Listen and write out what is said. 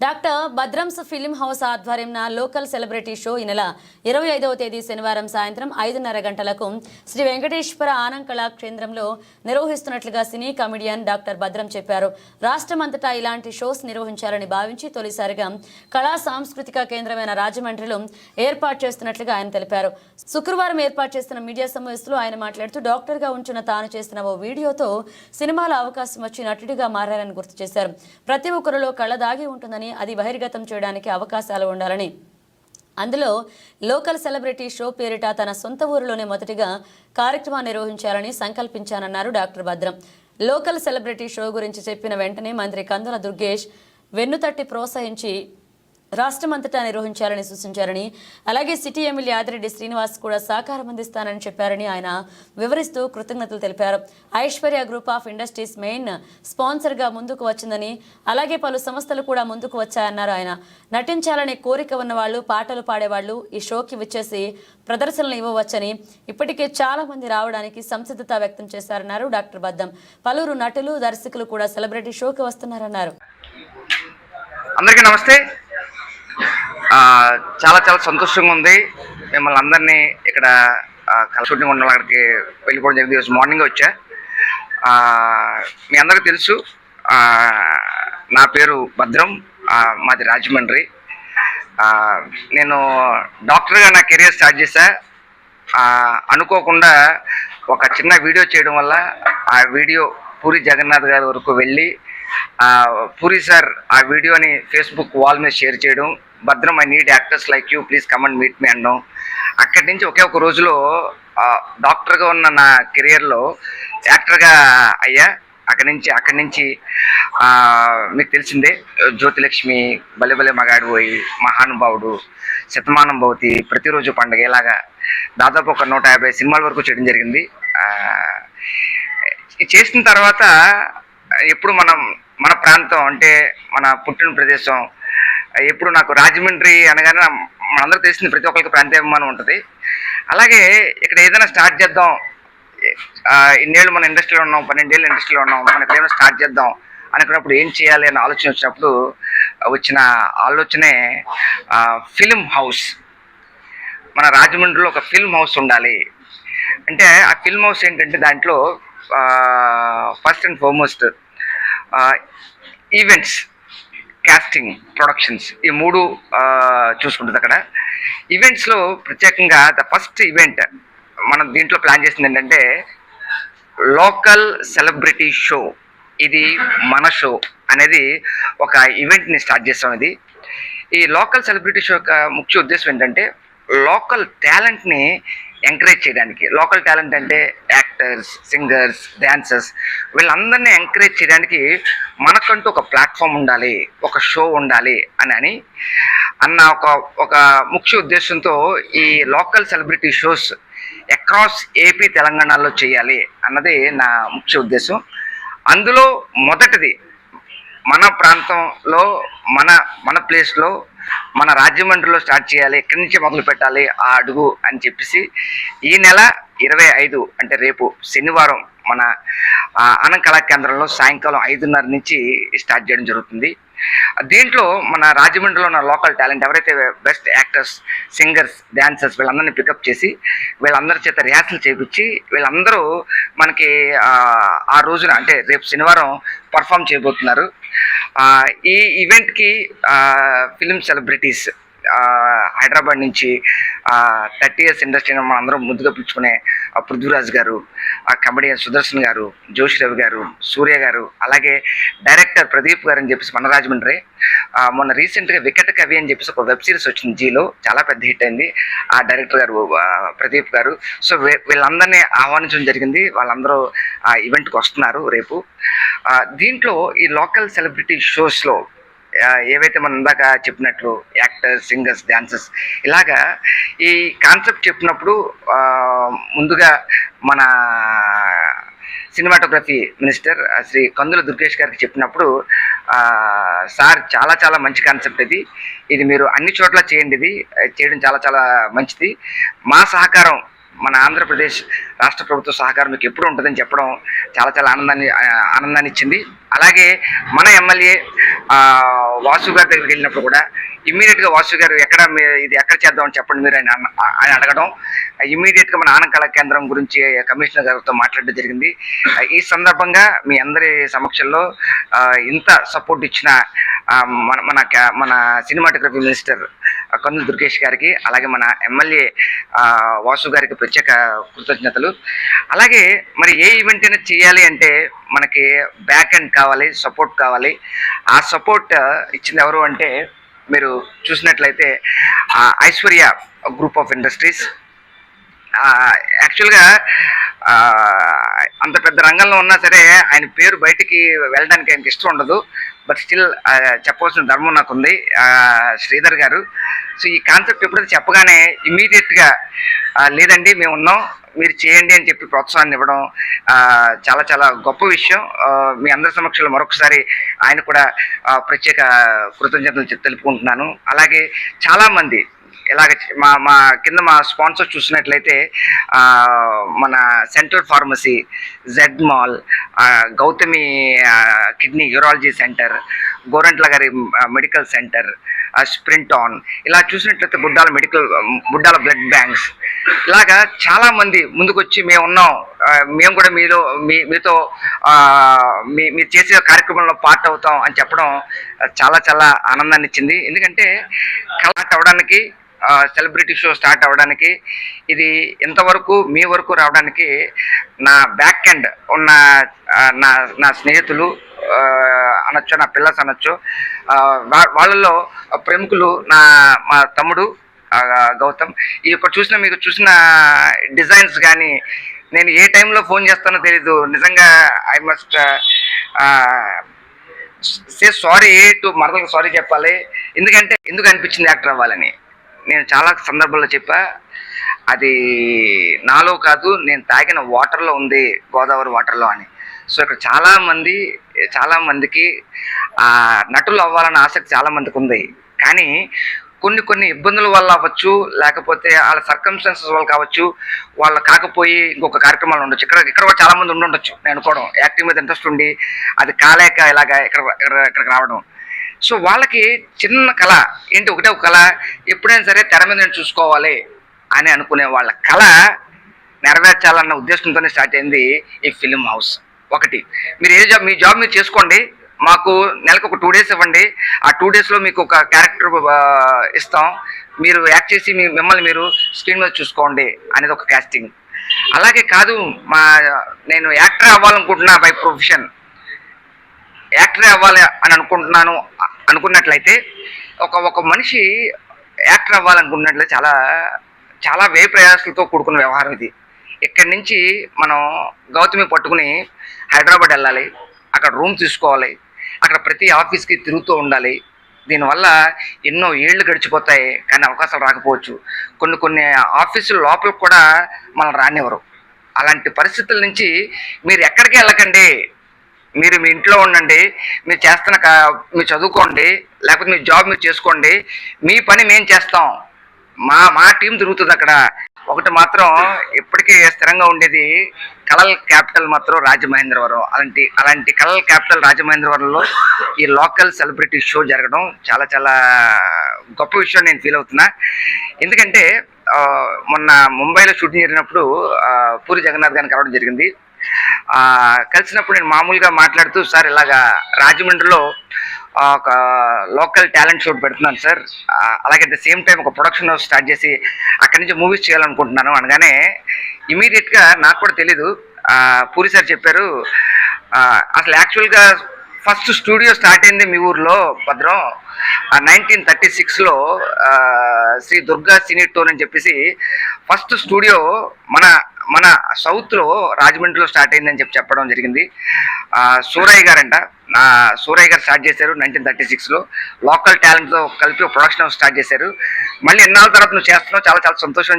Doctor Bhadram's film house ఆధ్వర్యంన local celebrity show ఈ నెల ఇరవై ఐదవ తేదీ శనివారం సాయంత్రం ఐదున్నర గంటలకు శ్రీ వెంకటేశ్వర ఆనం కళా కేంద్రంలో నిర్వహిస్తున్నట్లుగా సినీ కమిడియన్ డాక్టర్ భద్రం చెప్పారు. రాష్ట్రమంతటా ఇలాంటి షోస్ నిర్వహించాలని భావించి తొలిసారిగా కళా సాంస్కృతిక కేంద్రమైన రాజమండ్రిలో ఏర్పాటు చేస్తున్నట్లుగా ఆయన తెలిపారు. శుక్రవారం ఏర్పాటు చేస్తున్న మీడియా సమావేశంలో ఆయన మాట్లాడుతూ డాక్టర్గా ఉంచిన తాను చేస్తున్న ఓ వీడియోతో సినిమాలో అవకాశం వచ్చి నటుడిగా మారారని గుర్తు చేశారు. ప్రతి ఒక్కరిలో కళ దాగి ఉంటుందని అది బహిర్గతం చేయడానికి అవకాశాలు ఉండాలని. అందులో లోకల్ సెలబ్రిటీ షో పేరిట తన సొంత ఊరిలోనే మొదటిగా కార్యక్రమాన్ని నిర్వహించాలని సంకల్పించానన్నారు doctor Bhadram. Local celebrity show గురించి చెప్పిన వెంటనే మంత్రి కందుల దుర్గేష్ వెన్నుతట్టి ప్రోత్సహించి రాష్ట్రమంతటా నిర్వహించాలని సూచించారని అలాగే సిటీ ఎమ్మెల్యే ఆదిరెడ్డి శ్రీనివాస్ కూడా సహకారం అందిస్తానని చెప్పారని ఆయన వివరిస్తూ కృతజ్ఞతలు తెలిపారు. Aishwarya group of industries main స్పాన్సర్గా ముందుకు వచ్చిందని అలాగే పలు సంస్థలు కూడా ముందుకు వచ్చాయన్నారు ఆయన. నటించాలనే కోరిక ఉన్న వాళ్ళు పాటలు పాడేవాళ్ళు ఈ షోకి వచ్చేసి ప్రదర్శనలు ఇవ్వవచ్చని ఇప్పటికే చాలా మంది రావడానికి సంసిద్ధత వ్యక్తం చేశారన్నారు డాక్టర్ బద్దం. పలువురు నటులు దర్శకులు కూడా సెలబ్రిటీ షోకి వస్తున్నారన్నారు. అందరికీ నమస్తే. చాలా చాలా సంతోషంగా ఉంది. మిమ్మల్ని అందరినీ ఇక్కడ ఆ, ఉండాలి షూటింగ్ ఉన్న అక్కడికి వెళ్ళిపోవడం జరిగింది. ఈరోజు మార్నింగ్ వచ్చా. మీ అందరికీ తెలుసు నా పేరు భద్రం మాది రాజమండ్రి. నేను డాక్టర్గా నా కెరియర్ స్టార్ట్ చేశా. అనుకోకుండా ఒక చిన్న వీడియో చేయడం వల్ల ఆ వీడియో పూరి జగన్నాథ్ గారి వరకు వెళ్ళి పూరి సార్ ఆ వీడియోని ఫేస్బుక్ వాల్ మీద షేర్ చేయడం. Bhadram I need actors like you please come and meet me అనడం అక్కడి నుంచి ఒకే ఒక రోజులో డాక్టర్గా ఉన్న నా కెరియర్లో యాక్టర్గా అయ్యా అక్కడి నుంచి అక్కడి నుంచి మీకు తెలిసిందే జ్యోతిలక్ష్మి బలె బలె మగాడు పోయి మహానుభావుడు శతమానం భవతి ప్రతిరోజు పండుగ ఇలాగా దాదాపు ఒక నూట యాభై సినిమాల వరకు చేయడం జరిగింది. ఇది చేసిన తర్వాత ఎప్పుడు మనం మన ప్రాంతం అంటే మన పుట్టిన ప్రదేశం. ఎప్పుడు నాకు రాజమండ్రి అనగానే మనందరూ తెలిసింది ప్రతి ఒక్కరికి ప్రాంతాభిమానం ఉంటుంది. అలాగే ఇక్కడ ఏదైనా స్టార్ట్ చేద్దాం. ఇన్నేళ్ళు మన ఇండస్ట్రీలో ఉన్నాం పన్నెండేళ్ళు ఇండస్ట్రీలో ఉన్నాం మన ఏమైనా స్టార్ట్ చేద్దాం అనుకున్నప్పుడు ఏం చేయాలి అని ఆలోచన వచ్చినప్పుడు వచ్చిన ఆలోచనే ఫిలిం హౌస్. మన రాజమండ్రిలో ఒక ఫిల్మ్ హౌస్ ఉండాలి. అంటే ఆ ఫిల్మ్ హౌస్ ఏంటంటే దాంట్లో first and foremost events casting productions ఈ మూడు చూసుకుంటుంది అక్కడ. ఈవెంట్స్లో ప్రత్యేకంగా ద ఫస్ట్ ఈవెంట్ మనం దీంట్లో ప్లాన్ చేసింది ఏంటంటే లోకల్ సెలబ్రిటీ షో ఇది మన షో అనేది ఒక ఈవెంట్ని స్టార్ట్ చేస్తాం ఇది. ఈ లోకల్ సెలబ్రిటీ షో యొక్క ముఖ్య ఉద్దేశం ఏంటంటే లోకల్ టాలెంట్ని ఎంకరేజ్ చేయడానికి. లోకల్ టాలెంట్ అంటే యాక్టర్స్ సింగర్స్ డ్యాన్సర్స్ వీళ్ళందరినీ ఎంకరేజ్ చేయడానికి మనకంటూ ఒక ప్లాట్ఫామ్ ఉండాలి ఒక షో ఉండాలి అని అని అన్న ఒక ఒక ముఖ్య ఉద్దేశంతో ఈ local celebrity shows across AP తెలంగాణలో చేయాలి అన్నది నా ముఖ్య ఉద్దేశం. అందులో మొదటిది మన ప్రాంతంలో మన మన ప్లేస్లో మన రాజమండ్రిలో స్టార్ట్ చేయాలి ఎక్కడి నుంచి మొదలు పెట్టాలి ఆ అడుగు అని చెప్పేసి ఈ నెల ఇరవై ఐదు అంటే రేపు శనివారం మన ఆ, కళా కేంద్రంలో సాయంకాలం ఐదున్నర నుంచి స్టార్ట్ చేయడం జరుగుతుంది. దీంట్లో మన రాజమండ్రిలో ఉన్న లోకల్ టాలెంట్ ఎవరైతే బెస్ట్ యాక్టర్స్ సింగర్స్ డ్యాన్సర్స్ వీళ్ళందరినీ పికప్ చేసి వీళ్ళందరి చేత రిహార్సల్ చేయించి వీళ్ళందరూ మనకి ఆ, రోజున అంటే రేపు శనివారం పర్ఫామ్ చేయబోతున్నారు. ఈ ఈవెంట్కి ఫిలిం సెలబ్రిటీస్ హైదరాబాద్ నుంచి థర్టీ ఇయర్స్ ఇండస్ట్రీని మనం అందరం ముందుగా పిలుచుకునే ఆ, పృథ్వీరాజ్ గారు ఆ కమెడియన్ సుదర్శన్ గారు జోషి రవి గారు సూర్య గారు అలాగే డైరెక్టర్ ప్రదీప్ గారు అని చెప్పేసి మన రాజమండ్రి. మొన్న రీసెంట్గా వికెట్ కవి అని చెప్పేసి ఒక వెబ్ సిరీస్ వచ్చింది జీలో చాలా పెద్ద హిట్ అయింది. ఆ డైరెక్టర్ గారు ప్రదీప్ గారు. సో వీళ్ళందరినీ ఆహ్వానించడం జరిగింది. వాళ్ళందరూ ఆ ఈవెంట్కి వస్తున్నారు రేపు. దీంట్లో ఈ లోకల్ సెలబ్రిటీ షోస్లో ఏవైతే మనం ఇందాక చెప్పినట్లు యాక్టర్స్ సింగర్స్ డాన్సర్స్ ఇలాగా ఈ కాన్సెప్ట్ చెప్పినప్పుడు ముందుగా మన సినిమాటోగ్రఫీ మినిస్టర్ శ్రీ కందుల దుర్గేష్ గారికి చెప్పినప్పుడు సార్ చాలా చాలా మంచి కాన్సెప్ట్ ఇది. ఇది మీరు అన్ని చోట్ల చేయండి ఇది చేయడం చాలా చాలా మంచిది. మా సహకారం మన ఆంధ్రప్రదేశ్ రాష్ట్ర ప్రభుత్వ సహకారం మీకు ఎప్పుడు ఉంటుందని చెప్పడం చాలా చాలా ఆనందాన్ని ఆనందాన్ని ఇచ్చింది. అలాగే మన ఎమ్మెల్యే వాసు గారి దగ్గరికి వెళ్ళినప్పుడు కూడా ఇమ్మీడియట్గా వాసు గారు ఎక్కడ ఇది ఎక్కడ చేద్దామని చెప్పండి మీరు ఆయన ఆయన అడగడం. ఇమ్మీడియట్గా మన ఆనంద కళా కేంద్రం గురించి కమిషనర్ గారితో మాట్లాడడం జరిగింది. ఈ సందర్భంగా మీ అందరి సమక్షంలో ఇంత సపోర్ట్ ఇచ్చిన మన మన క్యా- మన సినిమాటోగ్రఫీ మినిస్టర్ కందులు దుర్గేష్ గారికి అలాగే మన ఎమ్మెల్యే వాసు గారికి ప్రత్యేక కృతజ్ఞతలు. అలాగే మరి ఏ ఈవెంట్ అయినా చేయాలి అంటే మనకి బ్యాక్ ఎండ్ కావాలి సపోర్ట్ కావాలి. ఆ సపోర్ట్ ఇచ్చింది ఎవరు అంటే మీరు చూసినట్లయితే ఐశ్వర్య గ్రూప్ ఆఫ్ ఇండస్ట్రీస్ యాక్చువల్గా అంత పెద్ద రంగంలో ఉన్నా సరే ఆయన పేరు బయటికి వెళ్ళడానికి ఆయనకి ఇష్టం ఉండదు. బట్ స్టిల్ చెప్పవలసిన ధర్మం నాకు ఉంది శ్రీధర్ గారు. సో ఈ కాన్సెప్ట్ ఎప్పుడైతే చెప్పగానే ఇమీడియట్గా లేదండి మేము ఉన్నాం మీరు చేయండి అని చెప్పి ప్రోత్సాహాన్ని ఇవ్వడం చాలా చాలా గొప్ప విషయం. మీ అందరి సమక్షంలో మరొకసారి ఆయన కూడా ప్రత్యేక కృతజ్ఞతలు తెలుపుకుంటున్నాను. అలాగే చాలామంది ఇలాగ మా మా కింద మా స్పాన్సర్ చూసినట్లయితే మన central pharmacy Z mall Gautami kidney urology centre Gorantla గారి మెడికల్ సెంటర్ స్ప్రింట్ ఆన్ ఇలా చూసినట్లయితే Buddala medical Buddala blood banks. ఇలాగా చాలామంది ముందుకొచ్చి మేము ఉన్నాం. మేము కూడా మీలో మీ మీతో మీ మీరు చేసే కార్యక్రమంలో పార్ట్ అవుతాం అని చెప్పడం చాలా చాలా ఆనందాన్ని ఇచ్చింది ఎందుకంటే కలాట్ అవ్వడానికి సెలబ్రిటీ షో స్టార్ట్ అవ్వడానికి ఇది ఇంతవరకు మీ వరకు రావడానికి నా బ్యాక్ ఎండ్ ఉన్న నా నా స్నేహితులు అనొచ్చు నా పిల్లస్ అనొచ్చు వాళ్ళలో ప్రముఖులు నా మా తమ్ముడు గౌతమ్. ఈ యొక్క చూసిన మీకు చూసిన డిజైన్స్ కానీ నేను ఏ టైంలో ఫోన్ చేస్తానో తెలీదు. నిజంగా I must say sorry to మరదలకు sorry చెప్పాలి. ఎందుకంటే ఎందుకు అనిపించింది యాక్టర్ అవ్వాలని? నేను చాలా సందర్భాల్లో చెప్పా అది నాలో కాదు నేను తాగిన వాటర్లో ఉంది గోదావరి వాటర్లో అని. సో ఇక్కడ చాలామంది చాలామందికి నటులు అవ్వాలన్న ఆసక్తి చాలా మందికి ఉంది. కానీ కొన్ని కొన్ని ఇబ్బందుల వల్ల అవ్వచ్చు లేకపోతే వాళ్ళ సర్కమ్స్టాన్సెస్ వల్ల కావచ్చు వాళ్ళ కాకపోయి ఇంకొక కార్యక్రమాలు ఉండొచ్చు. ఇక్కడ ఇక్కడ కూడా చాలా ఉండి నేను అనుకోవడం. యాక్టింగ్ మీద ఇంట్రెస్ట్ ఉండి అది కాలేక ఇలాగ ఇక్కడ ఇక్కడ- ఇక్కడికి రావడం. సో వాళ్ళకి చిన్న కళ ఏంటి ఒకటే ఒక కళ ఎప్పుడైనా సరే తెర మీద చూసుకోవాలి అని అనుకునే వాళ్ళ కళ నెరవేర్చాలన్న ఉద్దేశంతోనే స్టార్ట్ అయింది ఈ ఫిలిం హౌస్ ఒకటి. మీరు ఏ జాబ్ మీ జాబ్ మీరు చేసుకోండి. మాకు నెలకు ఒక టూ డేస్ ఇవ్వండి. ఆ టూ డేస్లో మీకు ఒక క్యారెక్టర్ ఇస్తాం. మీరు యాక్ట్ చేసి మీ మిమ్మల్ని మీరు స్క్రీన్ మీద చూసుకోండి అనేది ఒక క్యాస్టింగ్ అలాగే కాదు మా నేను యాక్టర్ అవ్వాలనుకుంటున్నా బై ప్రొఫెషన్ యాక్టర్ అవ్వాలి అని అనుకుంటున్నాను. అనుకున్నట్లయితే ఒక ఒక మనిషి యాక్టర్ అవ్వాలనుకున్నట్లయితే చాలా చాలా వ్యయ ప్రయాసాలతో కూడుకున్న వ్యవహారం ఇది. ఇక్కడి నుంచి మనం గౌతమి పట్టుకుని హైదరాబాద్ వెళ్ళాలి అక్కడ రూమ్ తీసుకోవాలి అక్కడ ప్రతి ఆఫీస్కి తిరుగుతూ ఉండాలి. దీనివల్ల ఎన్నో ఏళ్ళు గడిచిపోతాయి కానీ అవకాశాలు రాకపోవచ్చు. కొన్ని కొన్ని ఆఫీసుల లోపలికి కూడా మనం రానివ్వరు. అలాంటి పరిస్థితుల నుంచి మీరు ఎక్కడికి వెళ్ళకండి. మీరు మీ ఇంట్లో ఉండండి మీరు చేస్తున్న మీరు చదువుకోండి లేకపోతే మీ జాబ్ మీరు చేసుకోండి మీ పని మేము చేస్తాం. మా మా టీం తిరుగుతుంది అక్కడ. ఒకటి మాత్రం ఇప్పటికీ స్థిరంగా ఉండేది కలల్ క్యాపిటల్ మాత్రం రాజమహేంద్రవరం. అలాంటి అలాంటి కలల్ క్యాపిటల్ రాజమహేంద్రవరంలో ఈ లోకల్ సెలబ్రిటీ షో జరగడం చాలా చాలా గొప్ప విషయం నేను ఫీల్ అవుతున్నా. ఎందుకంటే మొన్న ముంబైలో షూటింగ్ జరిగినప్పుడు పూరి జగన్నాథ్ గారిని కలవడం జరిగింది. కలిసినప్పుడు నేను మామూలుగా మాట్లాడుతూ సార్ ఇలాగా రాజమండ్రిలో ఒక లోకల్ టాలెంట్ షో పెడుతున్నాను సార్. అలాగే అట్ ద సేమ్ టైం ఒక ప్రొడక్షన్ హౌస్ స్టార్ట్ చేసి అక్కడి నుంచి మూవీస్ చేయాలనుకుంటున్నాను అనగానే ఇమీడియట్గా నాకు కూడా తెలీదు. పూరి సార్ చెప్పారు అసలు యాక్చువల్గా ఫస్ట్ స్టూడియో స్టార్ట్ అయింది మీ ఊర్లో భద్రం. నైన్టీన్ థర్టీ సిక్స్లో శ్రీ దుర్గా సినీ టోన్ అని చెప్పేసి ఫస్ట్ స్టూడియో మన మన సౌత్లో రాజమండ్రిలో స్టార్ట్ అయిందని చెప్పి చెప్పడం జరిగింది. సూరయ్య గారంట. ఆ, సూరయ్య గారు స్టార్ట్ చేశారు నైన్టీన్ థర్టీ సిక్స్లో లోకల్ టాలెంట్తో కలిపి ప్రొడక్షన్ స్టార్ట్ చేశారు. మళ్ళీ ఎన్నాళ్ళ తర్వాత నువ్వు చేస్తున్నావు? చాలా చాలా సంతోషం